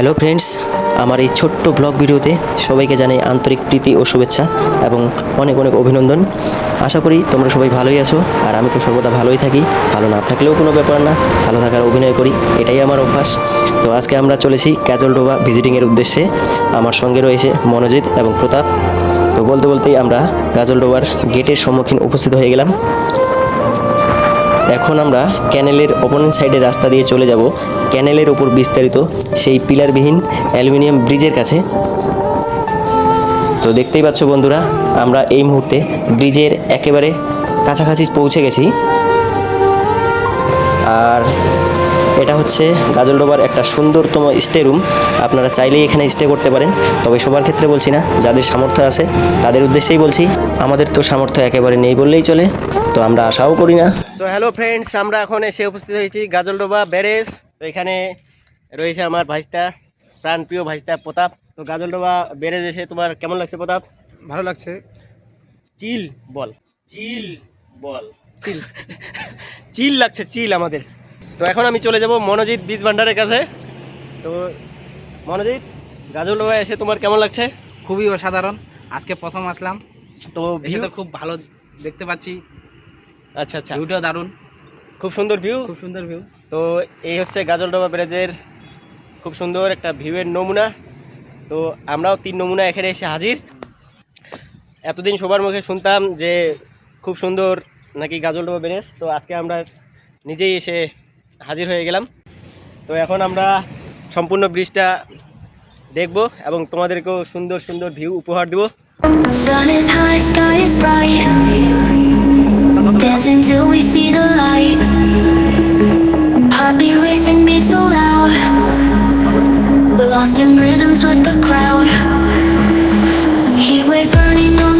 Hello friends, আমার এই ছোট্ট ব্লগ ভিডিওতে সবাইকে জানাই আন্তরিক প্রীতি ও শুভেচ্ছা এবং অনেক অনেক অভিনন্দন। আশা করি তোমরা সবাই ভালোই আছো আর আমি তো সর্বদা ভালোই থাকি। ভালো না থাকলেও কোনো ব্যাপার না, ভালো থাকার অভিনয় করি, এটাই আমার অভ্যাস। তো আজকে আমরা চলেছি ক্যাজলডোবা ভিজিটিংয়ের উদ্দেশ্যে। আমার সঙ্গে রয়েছে মনোজিৎ এবং প্রতাপ। তো বলতে বলতেই আমরা গাজলডোবার গেটের সম্মুখীন উপস্থিত হয়ে গেলাম। এখন আমরা ক্যানেলের অপোনেন্ট সাইডের রাস্তা দিয়ে চলে যাব। ক্যানেলের ওপর বিস্তারিত সেই পিলারবিহীন অ্যালুমিনিয়াম ব্রিজের কাছে। তো দেখতেই পাচ্ছ বন্ধুরা, আমরা এই মুহূর্তে ব্রিজের একেবারে কাছাকাছি পৌঁছে গেছি। আর এটা হচ্ছে গাজলডোবার একটা সুন্দরতম স্টে রুম আপনারা চাইলেই এখানে স্টে করতে পারেন। তবে সবার ক্ষেত্রে বলছি না, যাদের সামর্থ্য আছে তাদের উদ্দেশ্যেই বলছি, আমাদের তো সামর্থ্য একেবারে নেই বললেই চলে। তো আমরা আশাও করি না। সো হ্যালো ফ্রেন্ডস আমরা এখন এসে উপস্থিত হয়েছি গাজলডোবা ব্যারেজ। তো এখানে রয়েছে আমার ভাইস্তা প্রাণপ্রিয় ভাইস্তা প্রতাপ। তো গাজলডোবা ব্যারেজ এসে তোমার কেমন লাগছে প্রতাপ? ভালো লাগছে। চিল বল। চিল বল। চিল। চিল লাগছে চিল আমাদের। তো এখন আমি চলে যাব মনোজিৎ বীজ ভান্ডারের কাছে। তো মনোজিৎ গাজলডোবা এসে তোমার কেমন লাগছে? খুবই অসাধারণ। আজকে প্রথম আসলাম। তো ভিউ তো খুব ভালো দেখতে পাচ্ছি। আচ্ছা আচ্ছা। ভিউটাও দারুণ। খুব সুন্দর ভিউ। খুব সুন্দর ভিউ। তো এই হচ্ছে গাজলডোবা ব্যারেজের খুব সুন্দর একটা ভিউয়ের নমুনা। তো আমরাও তিন নমুনা এখানে এসে হাজির। এতদিন সবার মুখে শুনতাম যে খুব সুন্দর নাকি গাজলডোবা ব্যারেজ তো আজকে আমরা নিজেই এসে হাজির হয়ে গেলাম। তো এখন আমরা সম্পূর্ণ ব্রিজটা দেখব এবং তোমাদেরকেও সুন্দর সুন্দর ভিউ উপহার দেবো। lost in rhythms with the crowd. Heatwave burning on